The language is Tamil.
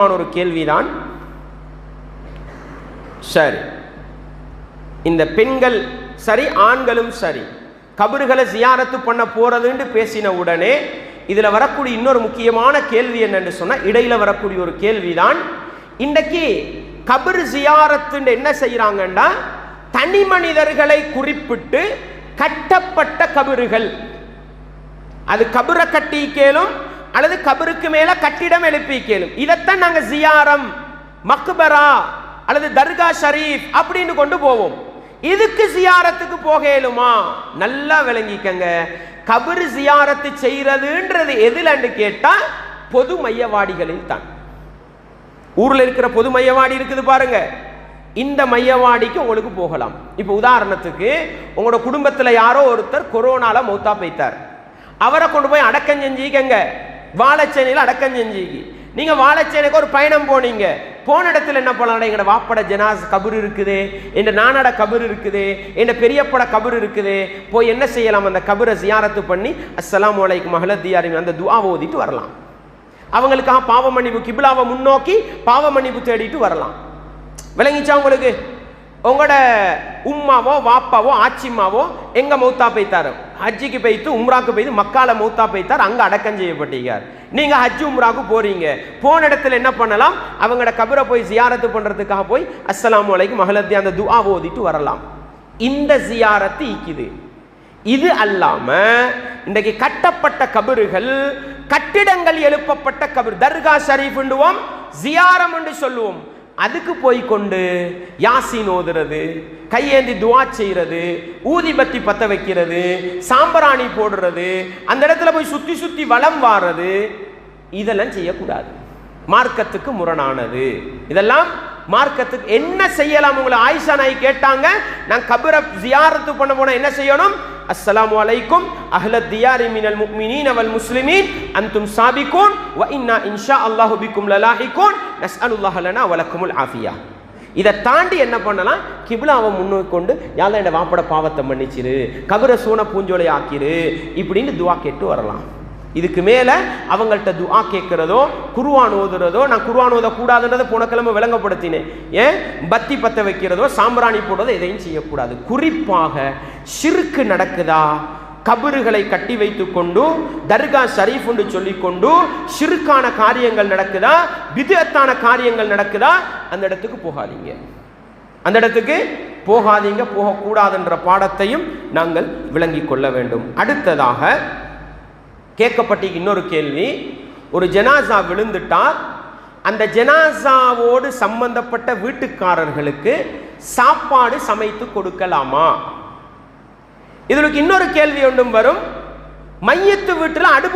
ஒரு கேள்விதான். சரி. இந்த பெண்கள் சரி ஆண்களும் சரி கபறுகளை ஜியாரத்து பண்ண போறதுன்னு பேசின உடனே இதுல வரக்கூடிய இன்னொரு முக்கியமான கேள்வி என்னன்னு சொன்னா இடையில வரக்கூடிய ஒரு கேள்விதான் இன்றைக்கு கபர் ஜியாரத்துன்னு என்ன செய்யறாங்கன்னா தனி மனிதர்களை குறிப்பிட்டு கட்டப்பட்ட கபறுகள் அது கபரை கட்டி கேளும் அல்லது கபருக்கு மேல கட்டிடம் எழுப்பி கேளும். இதைத்தான் நாங்க ஜியாரம் மக்பரா அல்லது தர்கா ஷரீஃப் அப்படின்னு கொண்டு போவோம். இதுக்கு ஜியாரத்துக்கு போக இயலுமா நல்லா விளங்கிக்கங்க. கபர் ஜியாரத்து செய்யறதுன்றது எதுலன்னு கேட்டா பொது மையவாடிகளில் தான். ஊர்ல இருக்கிற பொது மையவாடி இருக்குது பாருங்க. இந்த மையவாடிக்கு உங்களுக்கு போகலாம். இப்போ உதாரணத்துக்கு உங்களோட குடும்பத்தில் யாரோ ஒருத்தர் கொரோனால மௌத்தா போய்த்தார் அவரை கொண்டு போய் அடக்கம் செஞ்சிக்கங்க. வாழைச்சேனையில் அடக்கம் செஞ்சிக்கி நீங்கள் வாழைச்சேனைக்கு ஒரு பயணம் போனீங்க. போன இடத்துல என்ன பண்ணலாம் எங்களோட வாப்பட ஜனாஸ் கபர் இருக்குது என் நானட கபர் இருக்குது என் பெரியப்பட கபர் இருக்குது. போய் என்ன செய்யலாம்? அந்த கபரை ஜியாரத்து பண்ணி அஸ்லாம் வலைக்கு மகள அந்த துவா ஓதிட்டு வரலாம். அவங்களுக்காக பாவ மன்னிப்பு கிபிலாவை முன்னோக்கி பாவ மன்னிப்பு தேடிட்டு வரலாம். விளங்கிச்சா உங்களுக்கு? உங்களோட உம்மாவோ வாப்பாவோ ஆச்சிம்மாவோ எங்க மௌத்தா போய் போய்த்தாரு ஹஜ்ஜிக்கு போய்த்து உம்ராக்கு போய்த்து மக்கால மௌத்தா போய்த்தார் அங்கே அடக்கம் செய்யப்பட்டீங்க நீங்க ஹஜ் உம்ராக்கு போறீங்க. போன இடத்துல என்ன பண்ணலாம்? அவங்களோட கபரை போய் ஜியாரத்து பண்றதுக்காக போய் அஸ்லாம் அலைக்கும். மகளத்தி அந்த துஆ ஓதிட்டு வரலாம். இந்த ஜியாரத்து ஈக்குது இது அல்லாம இன்றைக்கு கட்டப்பட்ட கபறுகள் கட்டிடங்கள் எழுப்பப்பட்ட கபர். தர்கா ஷரீஃப்ண்டுவோம் ஜியாரம் என்று சொல்லுவோம். அதுக்கு போய் கொண்டு யாசின் ஓதுறது கையேந்தி துவா செய்கிறது ஊதிபத்தி பற்ற வைக்கிறது சாம்பராணி போடுறது அந்த இடத்துல போய் சுற்றி சுற்றி வளம் வாடுறது இதெல்லாம் செய்யக்கூடாது. மார்க்கத்துக்கு முரணானது. இதெல்லாம் மார்க்கத்துக்கு என்ன செய்யலாம் உங்களை ஆயிஷா நாய் கேட்டாங்க. நான் கபரை ஜியாரத்து பண்ண போனால் என்ன செய்யணும்? அஸ்ஸலாமு அலைக்கும். அஹ்லத் தியாரி மினல் முஃமினீன் அவள் முஸ்லிமீன். அன்தும் சாபிகூன். வ இன்னா இன்ஷா அல்லாஹு பிக்கும் லலாஹிகூன். நஸ்அலுல்லாஹ லனா வலக்குமுல் ஆஃபியா. இதை தாண்டி என்ன பண்ணலாம்? கிபிலாவை முன்னோக்கி கொண்டு யாரும் என்னை வாப்பட பாவத்தை மன்னிச்சிரு கபரை சூன பூஞ்சோலை ஆக்கிரு. இப்படின்னு துவா கேட்டு வரலாம். இதுக்கு மேலே அவங்கள்ட்ட துஆ கேட்கிறதோ குருவான் ஓதுறதோ நான் குருவான் ஓதக்கூடாதுன்றதை போன கிழமை விளங்கப்படுத்தினேன். ஏன்? பத்தி பத்த வைக்கிறதோ சாம்பிராணி போடுறதோ எதையும் செய்யக்கூடாது. குறிப்பாக ஷிருக்கு நடக்குதா? கபறுகளை கட்டி வைத்து கொண்டு தர்கா ஷரீஃப் என்று சொல்லிக்கொண்டு ஷிருக்கான காரியங்கள் நடக்குதா? விதத்தான காரியங்கள் நடக்குதா? அந்த இடத்துக்கு போகாதீங்க. அந்த இடத்துக்கு போகாதீங்க போகக்கூடாதுன்ற பாடத்தையும் நாங்கள் விளங்கிக் கொள்ள வேண்டும். அடுத்ததாக கேட்கப்பட்ட இன்னொரு கேள்வி. ஒரு ஜனாசா விழுந்துட்டால் அந்த ஜனாசாவோடு சம்பந்தப்பட்ட வீட்டுக்காரர்களுக்கு சாப்பாடு சமைத்து கொடுக்கலாமா? இதற்கு இன்னொரு கேள்வி ஒன்றும் வரும். மையத்து வீட்டில் அடுப்பு